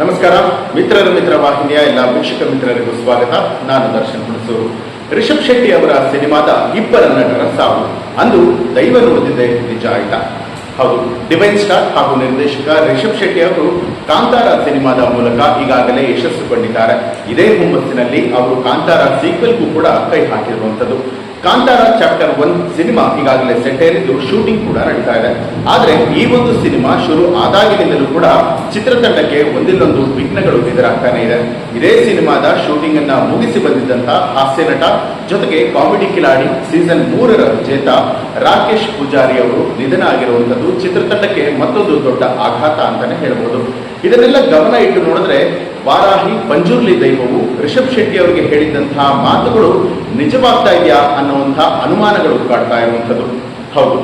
ನಮಸ್ಕಾರ. ಮಿತ್ರರ ಮಿತ್ರ ವಾಹಿನಿಯ ಎಲ್ಲ ವೀಕ್ಷಕ ಮಿತ್ರರಿಗೂ ಸ್ವಾಗತ. ನಾನು ದರ್ಶನ್ ಹುಣಸೂರು. ರಿಷಬ್ ಶೆಟ್ಟಿ ಅವರ ಸಿನಿಮಾದ ಇಬ್ಬರ ನಟರ ಸಾವು. ಅಂದು ದೈವ ನುಡಿದಿದೆ ನಿಜ ಆಯ್ತಾ? ಹೌದು, ಡಿವೈನ್ ಸ್ಟಾರ್ ಹಾಗೂ ನಿರ್ದೇಶಕ ರಿಷಬ್ ಶೆಟ್ಟಿ ಅವರು ಕಾಂತಾರ ಸಿನಿಮಾದ ಮೂಲಕ ಈಗಾಗಲೇ ಯಶಸ್ಸು ಕಂಡಿದ್ದಾರೆ ಇದೇ ಹುಮ್ಮಸ್ಸಿನಲ್ಲಿ ಅವರು ಕಾಂತಾರ ಸೀಕ್ವೆಲ್ಗೂ ಕೂಡ ಕೈ ಹಾಕಿರುವಂಥದ್ದು. ಕಾಂತಾರ ಚಾಪ್ಟರ್ ಒನ್ ಸಿನಿಮಾ ಈಗಾಗಲೇ ಸೆಟ್ಟೇರಿದ್ದು ಶೂಟಿಂಗ್ ಕೂಡ ನಡೀತಾ ಇದೆ. ಆದರೆ ಈ ಒಂದು ಸಿನಿಮಾ ಶುರು ಆದಾಗಿನಿಂದಲೂ ಕೂಡ ಚಿತ್ರತಂಡಕ್ಕೆ ಒಂದಿಲ್ಲೊಂದು ವಿಘ್ನಗಳು ಎದುರಾಗ್ತಾನೆ ಇದೆ. ಇದೇ ಸಿನಿಮಾದ ಶೂಟಿಂಗ್ ಅನ್ನ ಮುಗಿಸಿ ಬಂದಿದ್ದಂತ ಹಾಸ್ಯ ನಟ ಜೊತೆಗೆ ಕಾಮಿಡಿ ಕಿಲಾಡಿ ಸೀಸನ್ ಮೂರರ ವಿಜೇತ ರಾಕೇಶ್ ಪೂಜಾರಿ ಅವರು ನಿಧನ ಆಗಿರುವಂತದ್ದು ಚಿತ್ರತಂಡಕ್ಕೆ ಮತ್ತೊಂದು ದೊಡ್ಡ ಆಘಾತ ಅಂತಾನೆ ಹೇಳಬಹುದು ಇದನ್ನೆಲ್ಲ ಗಮನ ಇಟ್ಟು ನೋಡಿದ್ರೆ ವಾರಾಹಿ ಪಂಜುರ್ಲಿ ದೈವವು ರಿಷಬ್ ಶೆಟ್ಟಿ ಅವರಿಗೆ ಹೇಳಿದ್ದಂತಹ ಮಾತುಗಳು ನಿಜವಾಗ್ತಾ ಇದೆಯಾ ಅನ್ನುವಂತಹ ಅನುಮಾನಗಳು ಕಾಡ್ತಾ ಇರುವಂಥದ್ದು. ಹೌದು.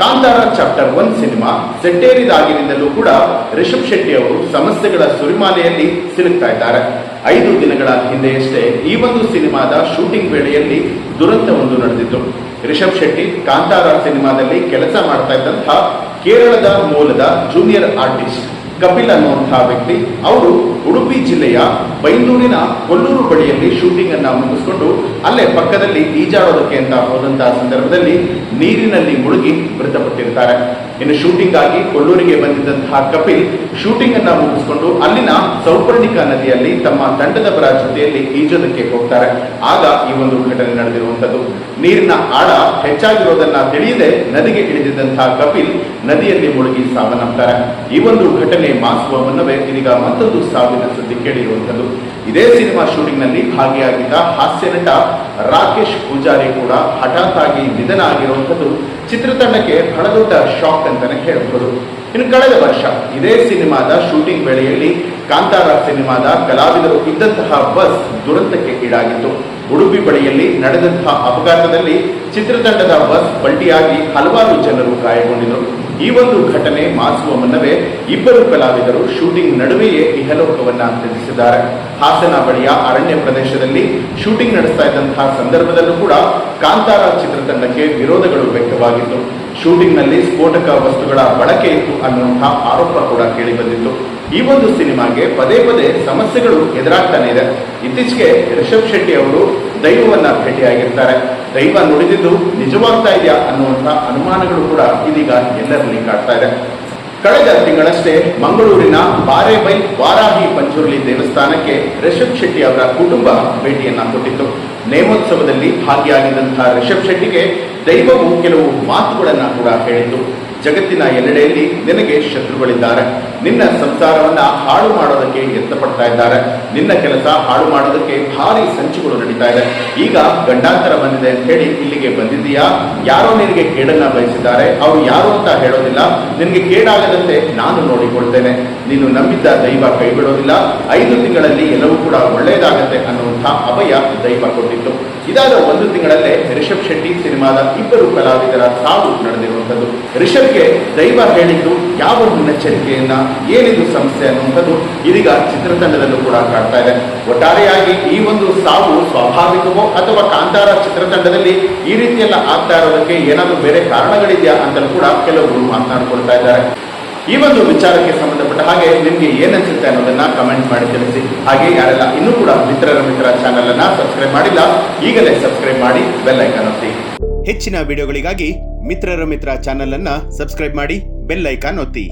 ಕಾಂತಾರ ಚಾಪ್ಟರ್ ಒನ್ ಸಿನಿಮಾ ಸೆಟ್ಟೇರಿದಾಗಿನಿಂದಲೂ ಕೂಡ ರಿಷಬ್ ಶೆಟ್ಟಿ ಅವರು ಸಮಸ್ಯೆಗಳ ಸುರಿಮಾಲೆಯಲ್ಲಿ ಸಿಲುಕ್ತಾ ಇದ್ದಾರೆ. ಐದು ದಿನಗಳ ಹಿಂದೆಯಷ್ಟೇ ಈ ಒಂದು ಸಿನಿಮಾದ ಶೂಟಿಂಗ್ ವೇಳೆಯಲ್ಲಿ ದುರಂತವೊಂದು ನಡೆದಿತ್ತು. ರಿಷಬ್ ಶೆಟ್ಟಿ ಕಾಂತಾರ ಸಿನಿಮಾದಲ್ಲಿ ಕೆಲಸ ಮಾಡ್ತಾ ಇದ್ದಂತಹ ಕೇರಳದ ಮೂಲದ ಜೂನಿಯರ್ ಆರ್ಟಿಸ್ಟ್ ಕಪಿಲ್ ಅನ್ನುವಂತಹ ವ್ಯಕ್ತಿ. ಅವರು ಉಡುಪಿ ಜಿಲ್ಲೆಯ ಬೈಂದೂರಿನ ಕೊಲ್ಲೂರು ಬಳಿಯಲ್ಲಿ ಶೂಟಿಂಗ್ ಅನ್ನ ಮುಗಿಸ್ಕೊಂಡು ಅಲ್ಲೇ ಪಕ್ಕದಲ್ಲಿ ಈಜಾಡೋದಕ್ಕೆ ಅಂತ ಹೋದಂತಹ ಸಂದರ್ಭದಲ್ಲಿ ನೀರಿನಲ್ಲಿ ಮುಳುಗಿ ಮೃತಪಟ್ಟಿರ್ತಾರೆ. ಇನ್ನು ಶೂಟಿಂಗ್ ಆಗಿ ಕೊಲ್ಲೂರಿಗೆ ಬಂದಿದ್ದಂತಹ ಕಪಿಲ್ ಶೂಟಿಂಗ್ ಅನ್ನ ಮುಗಿಸ್ಕೊಂಡು ಅಲ್ಲಿನ ಸೌಪರ್ಣಿಕಾ ನದಿಯಲ್ಲಿ ತಮ್ಮ ತಂಡದವರ ಜೊತೆಯಲ್ಲಿ ಈಜೋದಕ್ಕೆ ಹೋಗ್ತಾರೆ. ಆಗ ಈ ಒಂದು ಘಟನೆ ನಡೆದಿರುವಂತದ್ದು ನೀರಿನ ಆಳ ಹೆಚ್ಚಾಗಿರೋದನ್ನ ತಿಳಿಯದೆ ನದಿಗೆ ಇಳಿದಿದ್ದಂತಹ ಕಪಿಲ್ ನದಿಯಲ್ಲಿ ಮುಳುಗಿ ಸಾವನ್ನಪ್ತಾರೆ. ಈ ಒಂದು ಘಟನೆ ಮಾಸುವ ಮುನ್ನವೇ ಇದೀಗ ಮತ್ತೊಂದು ಸಾವಿನ ಸುದ್ದಿ ಕೇಳಿರುವಂತದ್ದು ಇದೇ ಸಿನಿಮಾ ಶೂಟಿಂಗ್ನಲ್ಲಿ ಭಾಗಿಯಾಗಿದ್ದ ಹಾಸ್ಯ ನಟ ರಾಕೇಶ್ ಪೂಜಾರಿ ಕೂಡ ಹಠಾತ್ ಆಗಿ ನಿಧನ ಆಗಿರುವಂತದ್ದು ಚಿತ್ರತಂಡಕ್ಕೆ ಬಹಳ ದೊಡ್ಡ ಶಾಕ್ ಅಂತಾನೆ ಹೇಳಬಹುದು. ಇನ್ನು ಕಳೆದ ವರ್ಷ ಇದೇ ಸಿನಿಮಾದ ಶೂಟಿಂಗ್ ವೇಳೆಯಲ್ಲಿ ಕಾಂತಾರ ಸಿನಿಮಾದ ಕಲಾವಿದರು ಇದ್ದಂತಹ ಬಸ್ ದುರಂತಕ್ಕೆ ಈಡಾಗಿತ್ತು. ಉಡುಪಿ ಬಳಿಯಲ್ಲಿ ನಡೆದಂತಹ ಅಪಘಾತದಲ್ಲಿ ಚಿತ್ರತಂಡದ ಬಸ್ ಪಲ್ಟಿಯಾಗಿ ಹಲವಾರು ಜನರು ಗಾಯಗೊಂಡಿದ್ದರು. ಈ ಒಂದು ಘಟನೆ ಮಾಸುವ ಮುನ್ನವೇ ಇಬ್ಬರು ಕಲಾವಿದರು ಶೂಟಿಂಗ್ ನಡುವೆಯೇ ಇಹಲೋಕವನ್ನ ತ್ಯಜಿಸಿದ್ದಾರೆ ಹಾಸನ ಬಳಿಯ ಅರಣ್ಯ ಪ್ರದೇಶದಲ್ಲಿ ಶೂಟಿಂಗ್ ನಡೆಸ್ತಾ ಇದ್ದಂತಹ ಸಂದರ್ಭದಲ್ಲೂ ಕೂಡ ಕಾಂತಾರ ಚಿತ್ರತಂಡಕ್ಕೆ ವಿರೋಧಗಳು ವ್ಯಕ್ತವಾಗಿತ್ತು. ಶೂಟಿಂಗ್ನಲ್ಲಿ ಸ್ಫೋಟಕ ವಸ್ತುಗಳ ಬಳಕೆ ಇತ್ತು ಅನ್ನುವಂತಹ ಆರೋಪ ಕೂಡ ಕೇಳಿಬಂದಿತ್ತು ಈ ಒಂದು ಸಿನಿಮಾಗೆ ಪದೇ ಪದೇ ಸಮಸ್ಯೆಗಳು ಎದುರಾಗ್ತಾನೆ ಇದೆ. ಇತ್ತೀಚೆಗೆ ರಿಷಬ್ ಶೆಟ್ಟಿ ಅವರು ದೈವವನ್ನ ಭೇಟಿಯಾಗಿರ್ತಾರೆ. ದೈವ ನುಡಿದಿದ್ದು ನಿಜವಾಗ್ತಾ ಇದೆಯಾ ಅನ್ನುವಂತಹ ಅನುಮಾನಗಳು ಕೂಡ ಇದೀಗ ಎಲ್ಲರಲ್ಲಿ ಕಾಡ್ತಾ ಇದೆ. ಕಳೆದ ತಿಂಗಳಷ್ಟೇ ಮಂಗಳೂರಿನ ಬಾರೆಬೈ ವಾರಾಹಿ ಪಂಚುರ್ಲಿ ದೇವಸ್ಥಾನಕ್ಕೆ ರಿಷಬ್ ಶೆಟ್ಟಿ ಅವರ ಕುಟುಂಬ ಭೇಟಿಯನ್ನ ಕೊಟ್ಟಿತ್ತು. ನೇಮೋತ್ಸವದಲ್ಲಿ ಭಾಗಿಯಾಗಿದ್ದಂತಹ ರಿಷಬ್ ಶೆಟ್ಟಿಗೆ ದೈವವು ಕೆಲವು ಮಾತುಗಳನ್ನು ಕೂಡ ಹೇಳಿತು ಜಗತ್ತಿನ ಎಲ್ಲೆಡೆಯಲ್ಲಿ ನಿನಗೆ ಶತ್ರುಗಳಿದ್ದಾರೆ. ನಿನ್ನ ಸಂಸಾರವನ್ನ ಹಾಳು ಮಾಡೋದಕ್ಕೆ ಯತ್ನ ಪಡ್ತಾ ಇದ್ದಾರೆ. ನಿನ್ನ ಕೆಲಸ ಹಾಳು ಮಾಡೋದಕ್ಕೆ ಭಾರಿ ಸಂಚುಗಳು ನಡೀತಾ ಇದೆ. ಈಗ ಗಂಡಾಂತರ ಬಂದಿದೆ ಅಂತ ಹೇಳಿ ಇಲ್ಲಿಗೆ ಬಂದಿದ್ದೀಯಾ? ಯಾರೋ ನಿನಗೆ ಕೇಡನ್ನ ಬಯಸಿದ್ದಾರೆ. ಅವರು ಯಾರು ಅಂತ ಹೇಳೋದಿಲ್ಲ. ನಿನಗೆ ಕೇಡಾಗದಂತೆ ನಾನು ನೋಡಿಕೊಳ್ತೇನೆ. ನೀನು ನಂಬಿದ್ದ ದೈವ ಕೈಬಿಡೋದಿಲ್ಲ. ಐದು ತಿಂಗಳಲ್ಲಿ ಎಲ್ಲವೂ ಕೂಡ ಒಳ್ಳೆಯದಾಗತ್ತೆ ಅನ್ನುವಂತಹ ಅಭಯ ದೈವ ಕೊಟ್ಟಿತ್ತು. ಇದಾದ ಒಂದು ತಿಂಗಳಲ್ಲೇ ರಿಷಬ್ ಶೆಟ್ಟಿ ಸಿನಿಮಾದ ಇಬ್ಬರು ಕಲಾವಿದರ ಸಾವು ನಡೆದಿರುವಂಥದ್ದು. ರಿಷಬ್ಗೆ ದೈವ ಹೇಳಿದ್ದು ಯಾವ ಮುನ್ನೆಚ್ಚರಿಕೆಯನ್ನ, ಏನಿದು ಸಮಸ್ಯೆ ಅನ್ನುವಂಥದ್ದು ಇದೀಗ ಚಿತ್ರತಂಡದಲ್ಲೂ ಕೂಡ ಕಾಡ್ತಾ ಇದೆ. ಒಟ್ಟಾರೆಯಾಗಿ ಈ ಒಂದು ಸಾವು ಸ್ವಾಭಾವಿಕವೋ ಅಥವಾ ಕಾಂತಾರ ಚಿತ್ರತಂಡದಲ್ಲಿ ಈ ರೀತಿಯೆಲ್ಲ ಆಗ್ತಾ ಇರೋದಕ್ಕೆ ಏನಾದರೂ ಬೇರೆ ಕಾರಣಗಳಿದೆಯಾ ಅಂತಲೂ ಕೂಡ ಕೆಲವರು ಮಾತನಾಡ್ಕೊಳ್ತಾ ಇದ್ದಾರೆ. ಈ ಒಂದು ವಿಚಾರಕ್ಕೆ ಸಂಬಂಧಪಟ್ಟ ಹಾಗೆ ನಿಮ್ಗೆ ಏನಿಸುತ್ತೆ ಅನ್ನೋದನ್ನ ಕಮೆಂಟ್ ಮಾಡಿ ತಿಳಿಸಿ. ಹಾಗೆ ಯಾರೆಲ್ಲ ಇನ್ನೂ ಕೂಡ ಮಿತ್ರರ ಮಿತ್ರ ಚಾನೆಲ್ ಅನ್ನ ಸಬ್ಸ್ಕ್ರೈಬ್ ಮಾಡಿಲ್ಲ, ಈಗಲೇ ಸಬ್ಸ್ಕ್ರೈಬ್ ಮಾಡಿ ಬೆಲ್ ಐಕಾನ್ ಒತ್ತಿ. ಹೆಚ್ಚಿನ ವಿಡಿಯೋಗಳಿಗಾಗಿ ಮಿತ್ರರ ಮಿತ್ರ ಚಾನೆಲ್ ಅನ್ನ ಸಬ್ಸ್ಕ್ರೈಬ್ ಮಾಡಿ ಬೆಲ್ ಐಕಾನ್ ಒತ್ತಿ.